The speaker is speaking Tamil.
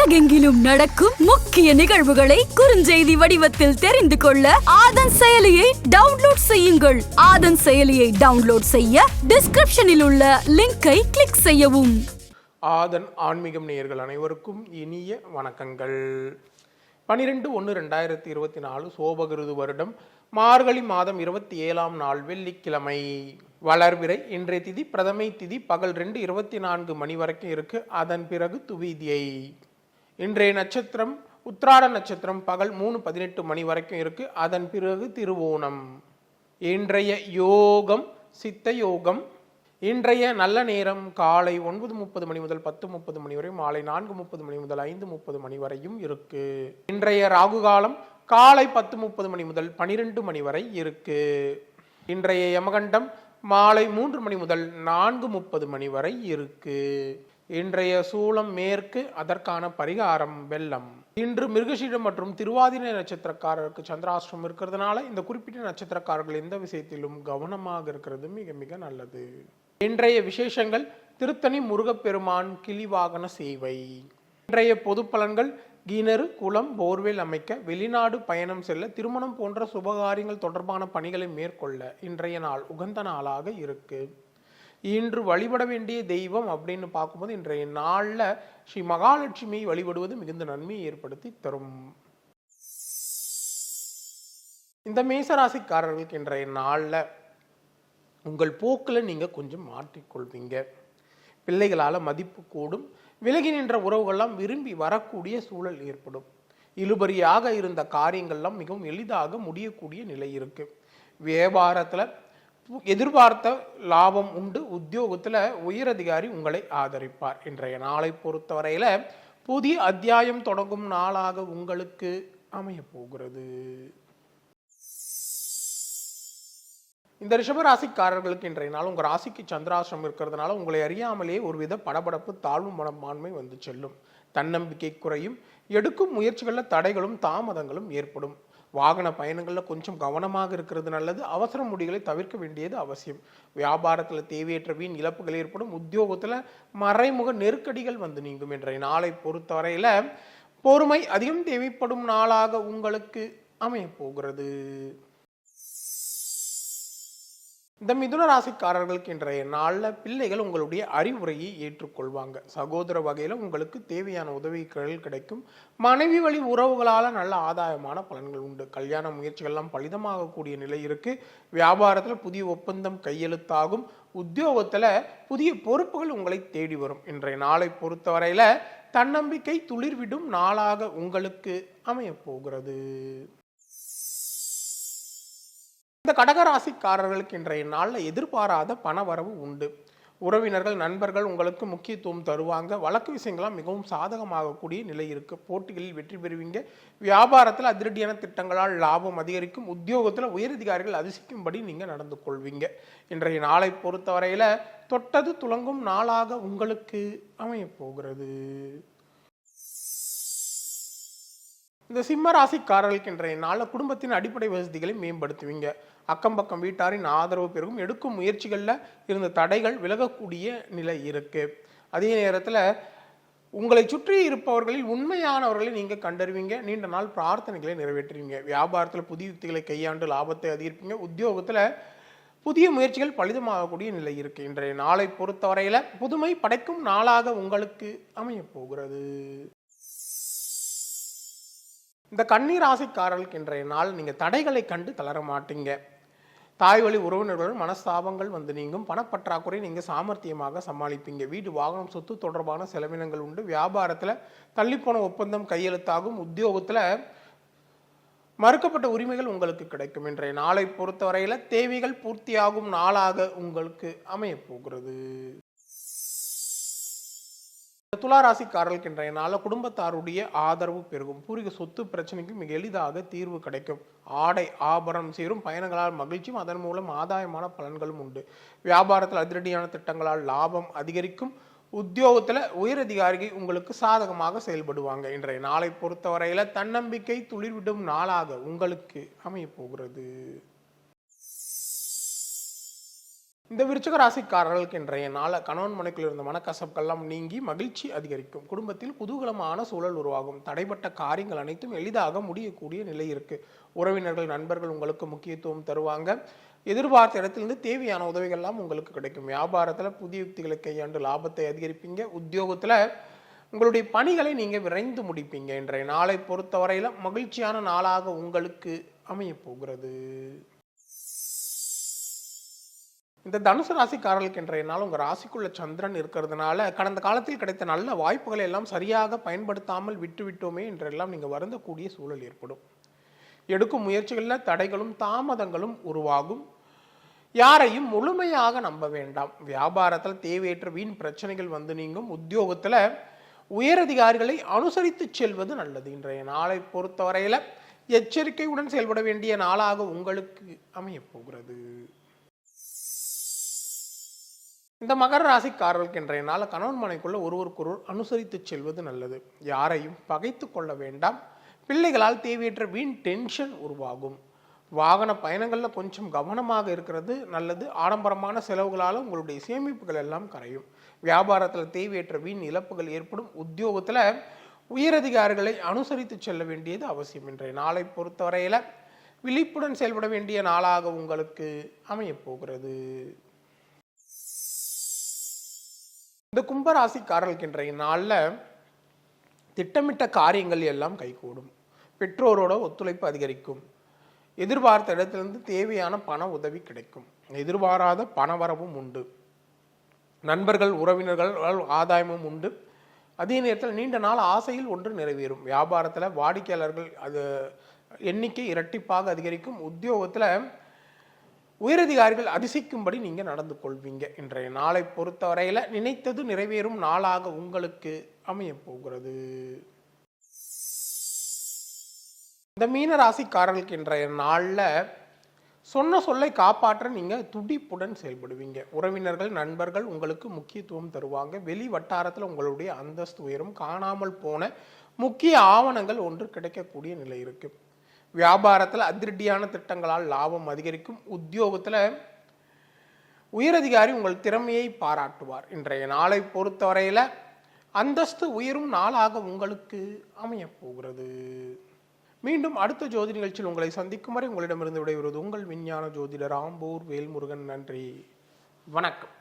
உலகெங்கிலும் நடக்கும் முக்கிய நிகழ்வுகளை குறுஞ்செய்தி வடிவத்தில் தெரிந்து கொள்ள ஆதன் செயலியை டவுன்லோட் செய்யுங்கள். ஆதன் செயலியை டவுன்லோட் செய்ய டிஸ்கிரிப்ஷனில் உள்ள லிங்கை கிளிக் செய்யவும். ஆதன் ஆன்மீகம் நேயர்கள் அனைவருக்கும் இனிய வணக்கங்கள். பனிரெண்டு ஒன்று ரெண்டாயிரத்தி இருபத்தி நாலு சோபகிருது வருடம் மார்கழி மாதம் இருபத்தி ஏழாம் நாள் வெள்ளிக்கிழமை. வளர்விரை இன்றைய திதி பிரதமை திதி பகல் ரெண்டு இருபத்தி நான்கு மணி வரைக்கும் இருக்கு. அதன் பிறகு துவிதியை. இன்றைய நட்சத்திரம் உத்திராட நட்சத்திரம் பகல் மூணு பதினெட்டு மணி வரைக்கும் இருக்கு. அதன் பிறகு திருவோணம். இன்றைய யோகம் சித்த யோகம். இன்றைய நல்ல நேரம் காலை ஒன்பது முப்பது மணி முதல் பத்து முப்பது மணி வரை மாலை நான்கு முப்பது மணி முதல் ஐந்து முப்பது மணி வரையும் இருக்கு. இன்றைய ராகு காலம் காலை பத்து முப்பது மணி முதல் பனிரெண்டு மணி வரை இருக்கு. இன்றைய யமகண்டம் மாலை மூன்று மணி முதல் நான்கு முப்பது மணி வரை இருக்கு. இன்றைய சூளம் மேற்கு அதற்கான பரிகாரம் வெள்ளம். இன்று மிருகசீடம் மற்றும் திருவாதிரை நட்சத்திரக்காரருக்கு சந்திராஷ்டிரம் இருக்கிறதுனால இந்த குறிப்பிட்ட நட்சத்திரக்காரர்கள் எந்த விஷயத்திலும் கவனமாக இருக்கிறது மிக மிக நல்லது. இன்றைய விசேஷங்கள் திருத்தணி முருகப்பெருமான் கிளிவாகன சேவை. இன்றைய பொது பலன்கள் கிணறு குளம் போர்வெல் அமைக்க வெளிநாடு பயணம் செல்ல திருமணம் போன்ற சுபகாரியங்கள் தொடர்பான பணிகளை மேற்கொள்ள இன்றைய நாள் உகந்த நாளாக இருக்குது இன்று வழிபட வேண்டிய தெய்வம் அப்படின்னு பார்க்கும்போது இன்றைய நாளில் ஸ்ரீ மகாலட்சுமியை வழிபடுவது மிகுந்த நன்மையை ஏற்படுத்தி தரும். இந்த மேசராசிக்காரர்களுக்கு இன்றைய நாளில் உங்கள் போக்கில் நீங்கள் கொஞ்சம் மாற்றிக்கொள்வீங்க. பிள்ளைகளால் மதிப்பு கூடும் விலகி நின்ற உறவுகள்லாம் விரும்பி வரக்கூடிய சூழல் ஏற்படும். இழுபறியாக இருந்த காரியங்கள்லாம் மிகவும் எளிதாக முடியக்கூடிய நிலை இருக்கு. வியாபாரத்தில் எதிர்பார்த்த லாபம் உண்டு. உத்தியோகத்தில் உயரதிகாரி உங்களை ஆதரிப்பார். இன்றைய நாளை பொறுத்தவரையில் புதிய அத்தியாயம் தொடங்கும் நாளாக உங்களுக்கு அமையப்போகிறது இந்த ரிஷபராசிக்காரர்களுக்கு இன்றைய நாள் உங்கள் ராசிக்கு சந்திராசிரம் இருக்கிறதுனால உங்களை அறியாமலேயே ஒருவித படபடப்பு தாழ்வு மனப்பான்மை வந்து செல்லும். தன்னம்பிக்கை குறையும். எடுக்கும் முயற்சிகளில் தடைகளும் தாமதங்களும் ஏற்படும். வாகன பயணங்களில் கொஞ்சம் கவனமாக இருக்கிறது நல்லது. அவசர முடிகளை தவிர்க்க வேண்டியது அவசியம். வியாபாரத்தில் தேவையற்ற வீண் இழப்புகள் ஏற்படும். உத்தியோகத்தில் மறைமுக நெருக்கடிகள் வந்து நீங்கும் என்ற. நாளை பொறுத்தவரையில் பொறுமை அதிகம் தேவைப்படும் நாளாக உங்களுக்கு அமையப் போகிறது. இந்த மிதுன ராசிக்காரர்களுக்கு இன்றைய நாளில் பிள்ளைகள் உங்களுடைய அறிவுரையை ஏற்றுக்கொள்வாங்க. சகோதர வகையில் உங்களுக்கு தேவையான உதவிகள் கிடைக்கும். மனைவி வழி உறவுகளால் நல்ல ஆதாயமான பலன்கள் உண்டு. கல்யாண முயற்சிகள்லாம் பலிதமாகக்கூடிய நிலை இருக்கு. வியாபாரத்தில் புதிய ஒப்பந்தம் கையெழுத்தாகும். உத்தியோகத்தில் புதிய பொறுப்புகள் உங்களை தேடி வரும். இன்றைய நாளை பொறுத்தவரையில் தன்னம்பிக்கை துளிர்விடும் நாளாக உங்களுக்கு அமையப் போகிறது. இந்த கடகராசிக்காரர்களுக்கு இன்றைய நாளில் எதிர்பாராத பண வரவு உண்டு. உறவினர்கள் நண்பர்கள் உங்களுக்கு முக்கியத்துவம் தருவாங்க. வழக்கு விஷயங்கள்லாம் மிகவும் சாதகமாகக்கூடிய நிலை இருக்கு. போட்டிகளில் வெற்றி பெறுவீங்க. வியாபாரத்தில் அதிரடியான திட்டங்களால் லாபம் அதிகரிக்கும். உத்தியோகத்தில் உயரதிகாரிகள் அதிசிக்கும்படி நீங்கள் நடந்து கொள்வீங்க. இன்றைய நாளை பொறுத்தவரையில் தொட்டது துளங்கும் நாளாக உங்களுக்கு அமையப் போகிறது. இந்த சிம்ம ராசிக்காரர்களுக்கு இன்றைய நாளில் குடும்பத்தின் அடிப்படை வசதிகளை மேம்படுத்துவீங்க. அக்கம் பக்கம் வீட்டாரின் ஆதரவு பெருகும். எடுக்கும் முயற்சிகளில் இருந்த தடைகள் விலகக்கூடிய நிலை இருக்கு. அதே நேரத்தில் உங்களை சுற்றி இருப்பவர்களில் உண்மையானவர்களை நீங்கள் கண்டறிவீங்க. நீண்ட நாள் பிரார்த்தனைகளை நிறைவேற்றுவீங்க. வியாபாரத்தில் புதிய யுக்திகளை கையாண்டு லாபத்தை அதிகரிப்பீங்க. உத்தியோகத்தில் புதிய முயற்சிகள் பலிதமாகக்கூடிய நிலை இருக்கு. இன்றைய நாளை பொறுத்தவரையில் புதுமை படைக்கும் நாளாக உங்களுக்கு அமையப்போகிறது இந்த கண்ணீர் ஆசைக்காரர்களுக்கு இன்றைய நாள் நீங்கள் தடைகளை கண்டு தளர மாட்டீங்க. தாய் வழி உறவினர்களுடன் மனஸ்தாபங்கள் வந்து நீங்கும். பணப்பற்றாக்குறை நீங்கள் சாமர்த்தியமாக சமாளிப்பீங்க. வீடு வாகனம் சொத்து தொடர்பான செலவினங்கள் உண்டு. வியாபாரத்தில் தள்ளிப்போன ஒப்பந்தம் கையெழுத்தாகும். உத்தியோகத்தில் மறுக்கப்பட்ட உரிமைகள் உங்களுக்கு கிடைக்கும். இன்றைய நாளை பொறுத்தவரையில் தேவைகள் பூர்த்தியாகும் நாளாக உங்களுக்கு அமையப் துளாராசிக்காரர்கள் இன்றைய நாளில் குடும்பத்தாருடைய ஆதரவு பெருகும். பூர்வீக சொத்து பிரச்சனைக்கு மிக எளிதாக தீர்வு கிடைக்கும். ஆடை ஆபரணம் சேரும். பயணங்களால் மகிழ்ச்சியும் அதன் மூலம் ஆதாயமான பலன்களும் உண்டு. வியாபாரத்தில் அதிரடியான திட்டங்களால் லாபம் அதிகரிக்கும். உத்தியோகத்தில் உயரதிகாரிகள் உங்களுக்கு சாதகமாக செயல்படுவாங்க. இன்றைய நாளை பொறுத்தவரையில் தன்னம்பிக்கை துளிர்விடும் நாளாக உங்களுக்கு அமையப் போகிறது. இந்த விருச்சக ராசிக்காரர்களுக்கு இன்றைய நாள கணவன் மனைக்குள் இருந்த மனக்கசப்புக்கெல்லாம் நீங்கி மகிழ்ச்சி அதிகரிக்கும். குடும்பத்தில் குதூகலமான சூழல் உருவாகும். தடைப்பட்ட காரியங்கள் அனைத்தும் எளிதாக முடியக்கூடிய நிலை இருக்கு. உறவினர்கள் நண்பர்கள் உங்களுக்கு முக்கியத்துவம் தருவாங்க. எதிர்பார்த்த இடத்திலிருந்து தேவையான உதவிகள்லாம் உங்களுக்கு கிடைக்கும். வியாபாரத்தில் புதிய யுக்திகளை கையாண்டு லாபத்தை அதிகரிப்பீங்க. உத்தியோகத்தில் உங்களுடைய பணிகளை நீங்கள் விரைந்து முடிப்பீங்க. இன்றைய நாளை பொறுத்தவரையில் மகிழ்ச்சியான நாளாக உங்களுக்கு அமையப் போகிறது. இந்த தனுசு ராசிக்காரர்களுக்கு இன்றைய நாள் உங்கள் ராசிக்குள்ள சந்திரன் இருக்கிறதுனால கடந்த காலத்தில் கிடைத்த நல்ல வாய்ப்புகளை எல்லாம் சரியாக பயன்படுத்தாமல் விட்டுவிட்டோமே என்றெல்லாம் நீங்கள் வருந்தக்கூடிய சூழல் ஏற்படும். எடுக்கும் முயற்சிகளில் தடைகளும் தாமதங்களும் உருவாகும். யாரையும் முழுமையாக நம்ப வேண்டாம். வியாபாரத்தில் தேவையற்ற வீண் பிரச்சனைகள் வந்து நீங்கும். உத்தியோகத்தில் உயரதிகாரிகளை அனுசரித்து செல்வது நல்லது. இன்றைய நாளை பொறுத்தவரையில் எச்சரிக்கையுடன் செயல்பட வேண்டிய நாளாக உங்களுக்கு அமையப் போகிறது. இந்த மகர ராசிக்காரர்களுக்கு இன்றைய நாள் கணவன் மனைக்குள்ள ஒருவருக்கொருவர் அனுசரித்து செல்வது நல்லது. யாரையும் பகைத்து கொள்ள வேண்டாம். பிள்ளைகளால் தேவையற்ற வீண் டென்ஷன் உருவாகும். வாகன பயணங்களில் கொஞ்சம் கவனமாக இருக்கிறது நல்லது. ஆடம்பரமான செலவுகளால் உங்களுடைய சேமிப்புகள் எல்லாம் கரையும். வியாபாரத்தில் தேவையற்ற வீண் இழப்புகள் ஏற்படும். உத்தியோகத்தில் உயரதிகாரிகளை அனுசரித்து செல்ல வேண்டியது அவசியம். இன்றைய நாளை பொறுத்தவரையில் விழிப்புடன் செயல்பட வேண்டிய நாளாக உங்களுக்கு அமையப் இந்த கும்பராசிக்காரர்களுக்கு இன்றைய நாளில் திட்டமிட்ட காரியங்கள் எல்லாம் கைகூடும். பெற்றோரோட ஒத்துழைப்பு அதிகரிக்கும். எதிர்பார்த்த இடத்திலிருந்து தேவையான பண உதவி கிடைக்கும். எதிர்பாராத பணவரவும் உண்டு. நண்பர்கள் உறவினர்கள் ஆதாயமும் உண்டு. அதே நேரத்தில் நீண்ட நாள் ஆசையில் ஒன்று நிறைவேறும். வியாபாரத்தில் வாடிக்கையாளர்கள் அது எண்ணிக்கை இரட்டிப்பாக அதிகரிக்கும். உத்தியோகத்தில் உயரதிகாரிகள் அதிசயிக்கும்படி நீங்கள் நடந்து கொள்வீங்க. இன்றைய நாளை பொறுத்தவரையில் நினைத்தது நிறைவேறும் நாளாக உங்களுக்கு அமையப் போகிறது இந்த மீன ராசிக்காரர்களுக்கு இன்றைய நாளில் சொன்ன சொல்லை காப்பாற்ற நீங்கள் துடிப்புடன் செயல்படுவீங்க. உறவினர்கள் நண்பர்கள் உங்களுக்கு முக்கியத்துவம் தருவாங்க. வெளி வட்டாரத்தில் உங்களுடைய அந்தஸ்து உயரும். காணாமல் போன முக்கிய ஆவணங்கள் ஒன்று கிடைக்கக்கூடிய நிலை இருக்குது வியாபாரத்தில் அதிரடியான திட்டங்களால் லாபம் அதிகரிக்கும். உத்தியோகத்தில் உயரதிகாரி உங்கள் திறமையை பாராட்டுவார். இன்றைய நாளை பொறுத்தவரையில் அந்தஸ்து உயரும் நாளாக உங்களுக்கு அமையப் போகிறது மீண்டும் அடுத்த ஜோதி நிகழ்ச்சியில் உங்களை சந்திக்கும் வரை உங்களிடமிருந்து விடைபெறுவது உங்கள் விஞ்ஞான ஜோதிடர் ஆம்பூர் வேல்முருகன். நன்றி. வணக்கம்.